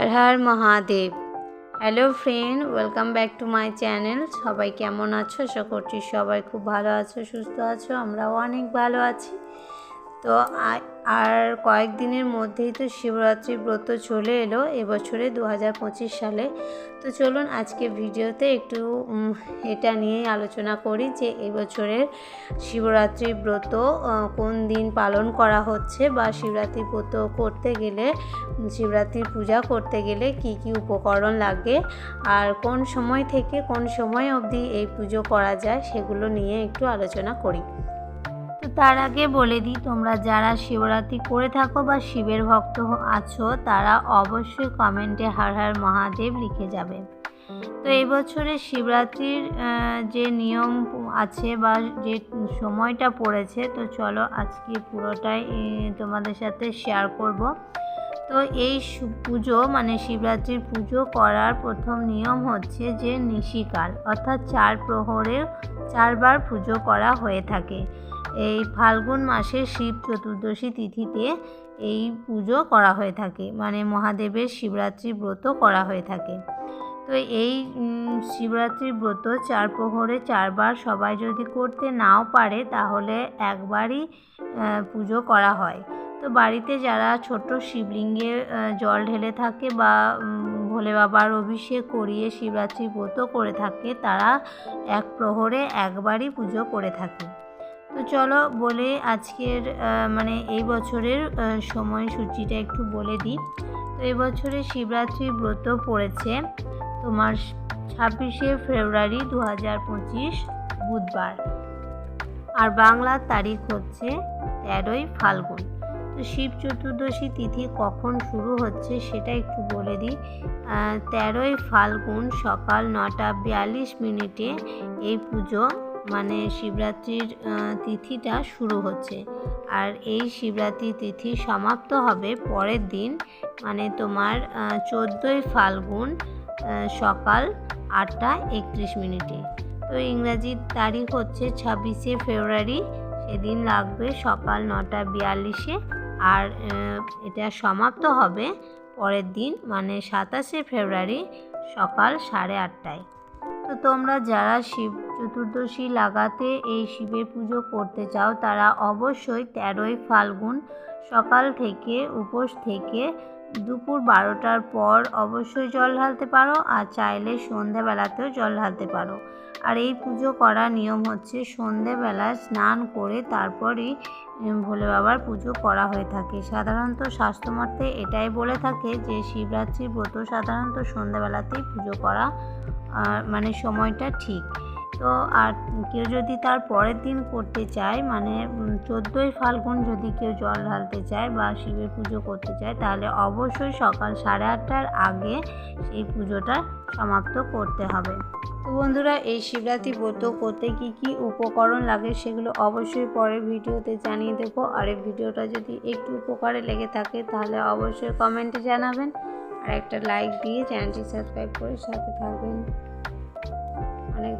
Har Har Mahadev. Hello friend welcome back to my channel সবাই কেমন আছো? আশা করছি সবাই খুব ভালো আছো, সুস্থ আছো, আমরাও অনেক ভালো আছি। তো আর কয়েকদিনের মধ্যেই তো শিবরাত্রি ব্রত চলে এলো এবছরে দু হাজার পঁচিশ সালে। তো চলুন আজকে ভিডিওতে একটু এটা নিয়েই আলোচনা করি যে এবছরের শিবরাত্রি ব্রত কোন দিন পালন করা হচ্ছে বা শিবরাত্রি ব্রত করতে গেলে, শিবরাত্রির পূজা করতে গেলে কি কি উপকরণ লাগে আর কোন সময় থেকে কোন সময় অবধি এই পুজো করা যায় সেগুলো নিয়ে একটু আলোচনা করি। তার আগে বলে দিই, তোমরা যারা শিবরাত্রি করে থাকো বা শিবের ভক্ত আছো, তারা অবশ্যই কমেন্টে হার হার মহাদেব লিখে যাবে। তো এবছরে বছরে শিবরাত্রির যে নিয়ম আছে বা যে সময়টা পড়েছে, তো চলো আজকে পুরোটাই তোমাদের সাথে শেয়ার করব। তো এই পুজো মানে শিবরাত্রির পুজো করার প্রথম নিয়ম হচ্ছে যে নিশিকাল অর্থাৎ চার প্রহরে চারবার পুজো করা হয়ে থাকে। এই ফাল্গুন মাসের শিব চতুর্দশী তিথিতে এই পুজো করা হয়ে থাকে মানে মহাদেবের শিবরাত্রি ব্রত করা হয়ে থাকে। তো এই উম, শিবরাত্রি ব্রত চার প্রহরে চারবার সবাই যদি করতে নাও পারে তাহলে একবারই পুজো করা হয়। তো বাড়িতে যারা ছোট শিবলিঙ্গে জল ঢেলে থাকে বা ভোলে বাবার অভিষেক করিয়ে শিবরাত্রি ব্রত করে থাকে, তারা এক প্রহরে একবারই পুজো করে থাকে। তো চলো বলে আজকের মানে এই বছরের সময়সূচিটা একটু বলে দিই। তো এই বছরে শিবরাত্রি ব্রত পড়েছে তোমার ছাব্বিশে ফেব্রুয়ারি দু হাজার পঁচিশ বুধবার। আর বাংলার তারিখ হচ্ছে তেরোই ফাল্গুন। শিব চতুর্দশী তিথি কখন শুরু হচ্ছে সেটা একটু বলে দিই। তেরোই ফাল্গুন সকাল নটা বিয়াল্লিশ মিনিটে এই পুজো মানে শিবরাত্রির তিথিটা শুরু হচ্ছে। আর এই শিবরাত্রি তিথি সমাপ্ত হবে পরের দিন মানে তোমার চোদ্দোই ফাল্গুন সকাল আটটা একত্রিশ মিনিটে। তো ইংরাজির তারিখ হচ্ছে ছাব্বিশে ফেব্রুয়ারি, সেদিন লাগবে সকাল নটা বিয়াল্লিশে। আর এটা সমাপ্ত হবে পরের দিন মানে সাতাশে ফেব্রুয়ারি সকাল সাড়ে আটটায়। তো তোমরা যারা শিব চতুর্দশী লাগাতে এই শিবের পুজো করতে চাও, তারা অবশ্যই তেরোই ফাল্গুন সকাল থেকে উপোস থেকে দুপুর বারোটার পর অবশ্যই জল ঢালতে পারো, আর চাইলে সন্ধেবেলাতেও জল ঢালতে পারো। আর এই পুজো করার নিয়ম হচ্ছে সন্ধেবেলায় স্নান করে তারপরই ভোলে বাবার পুজো করা হয়ে থাকে। সাধারণত স্বাস্থ্যমতে এটাই বলে থাকে যে শিবরাত্রি ব্রত সাধারণত সন্ধেবেলাতেই পুজো করা মানে সময়টা ঠিক। তো আর কেউ যদি তার পরের দিন করতে চায় মানে চোদ্দোই ফাল্গুন যদি কেউ জল ঢালতে চায় বা শিবের পুজো করতে চায়, তাহলে অবশ্যই সকাল সাড়ে আটটার আগে সেই পুজোটা সমাপ্ত করতে হবে। তো বন্ধুরা, এই শিবরাত্রি ব্রত করতে কি কি উপকরণ লাগে সেগুলো অবশ্যই পরের ভিডিওতে জানিয়ে দেবো। আর এই ভিডিওটা যদি একটু উপকারে লেগে থাকে, তাহলে অবশ্যই কমেন্টে জানাবেন। আর একটা লাইক দিয়ে চ্যানেলটি সাবস্ক্রাইব করে সাথে থাকবেন।